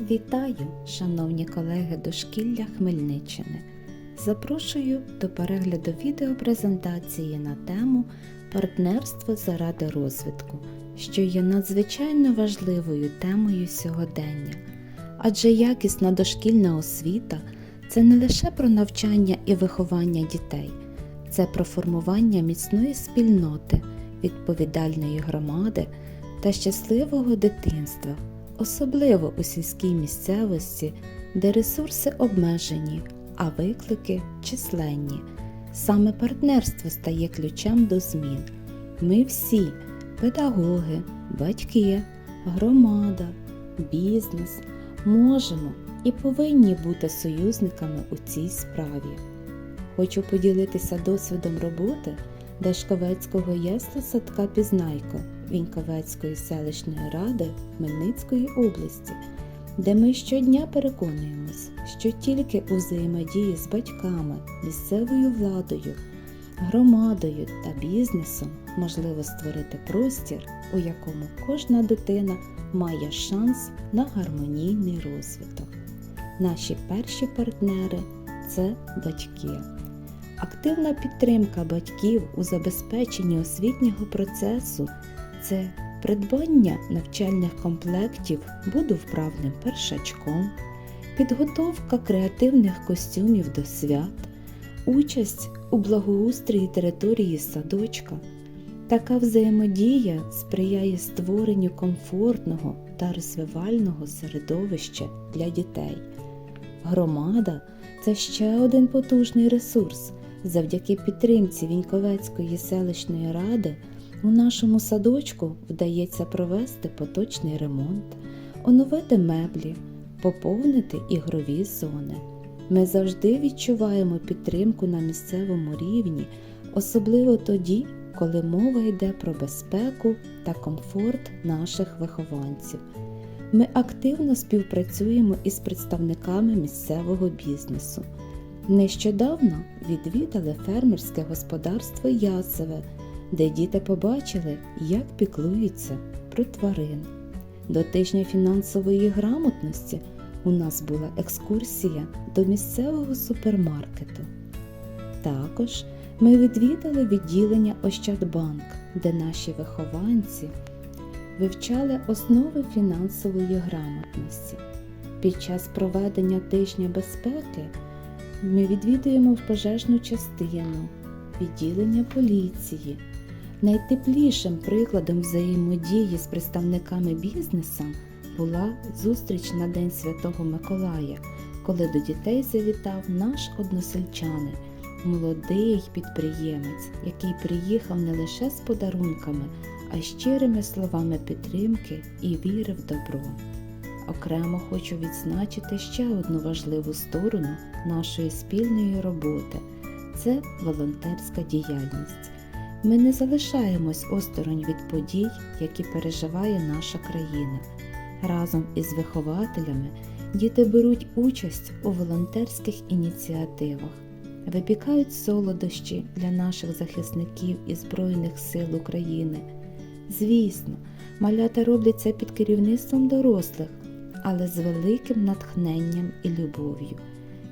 Вітаю, шановні колеги дошкілля Хмельниччини. Запрошую до перегляду відеопрезентації на тему Партнерство заради розвитку, що є надзвичайно важливою темою сьогодення. Адже якісна дошкільна освіта це не лише про навчання і виховання дітей, це про формування міцної спільноти, відповідальної громади та щасливого дитинства особливо у сільській місцевості, де ресурси обмежені, а виклики численні. Саме партнерство стає ключем до змін. Ми всі педагоги, батьки, громада, бізнес можемо і повинні бути союзниками у цій справі. Хочу поділитися досвідом роботи Дашковецького ясла садка Пізнайко Віньковецької селищної ради Хмельницької області, де ми щодня переконуємось, що тільки у взаємодії з батьками, місцевою владою, громадою та бізнесом можливо створити простір, у якому кожна дитина має шанс на гармонійний розвиток. Наші перші партнери це батьки. Активна підтримка батьків у забезпеченні освітнього процесу це придбання навчальних комплектів буду вправним першачком, підготовка креативних костюмів до свят, участь у благоустрої території садочка. Така взаємодія сприяє створенню комфортного та розвивального середовища для дітей. Громада це ще один потужний ресурс. Завдяки підтримці Віньковецької селищної ради у нашому садочку вдається провести поточний ремонт, оновити меблі, поповнити ігрові зони. Ми завжди відчуваємо підтримку на місцевому рівні, особливо тоді, коли мова йде про безпеку та комфорт наших вихованців. Ми активно співпрацюємо із представниками місцевого бізнесу. Нещодавно відвідали фермерське господарство Ясове, де діти побачили, як піклуються про тварин. До тижня фінансової грамотності у нас була екскурсія до місцевого супермаркету. Також ми відвідали відділення Ощадбанк, де наші вихованці вивчали основи фінансової грамотності. Під час проведення тижня безпеки ми відвідуємо пожежну частину, відділення поліції. Найтеплішим прикладом взаємодії з представниками бізнесу була зустріч на День Святого Миколая, коли до дітей завітав наш односельчанин, молодий підприємець, який приїхав не лише з подарунками, а щирими словами підтримки і віри в добро. Окремо хочу відзначити ще одну важливу сторону нашої спільної роботи це волонтерська діяльність. Ми не залишаємось осторонь від подій, які переживає наша країна. Разом із вихователями діти беруть участь у волонтерських ініціативах, випікають солодощі для наших захисників і Збройних сил України. Звісно, малята роблять це під керівництвом дорослих, але з великим натхненням і любов'ю.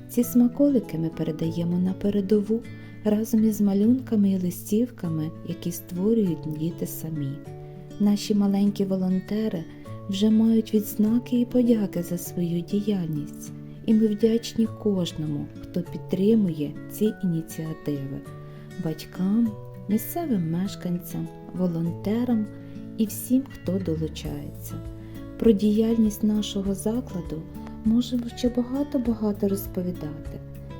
Ці смаколики ми передаємо на передову разом із малюнками і листівками, які створюють діти самі. Наші маленькі волонтери вже мають відзнаки і подяки за свою діяльність, і ми вдячні кожному, хто підтримує ці ініціативи, батькам, місцевим мешканцям, волонтерам і всім, хто долучається. Про діяльність нашого закладу можемо ще багато-багато розповідати,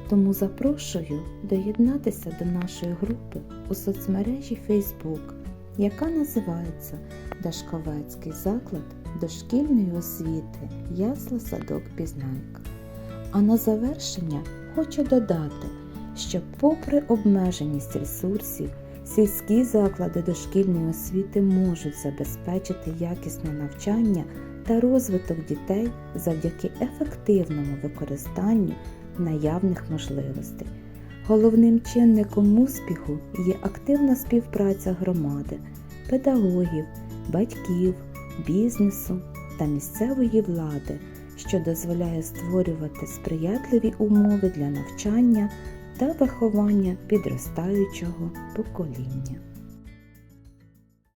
тому запрошую доєднатися до нашої групи у соцмережі Facebook, яка називається Дашковецький заклад дошкільної освіти Ясла Садок Пізнайка. А на завершення хочу додати, що попри обмеженість ресурсів, сільські заклади дошкільної освіти можуть забезпечити якісне навчання та розвиток дітей завдяки ефективному використанню наявних можливостей. Головним чинником успіху є активна співпраця громади, педагогів, батьків, бізнесу та місцевої влади що дозволяє створювати сприятливі умови для навчання та виховання підростаючого покоління.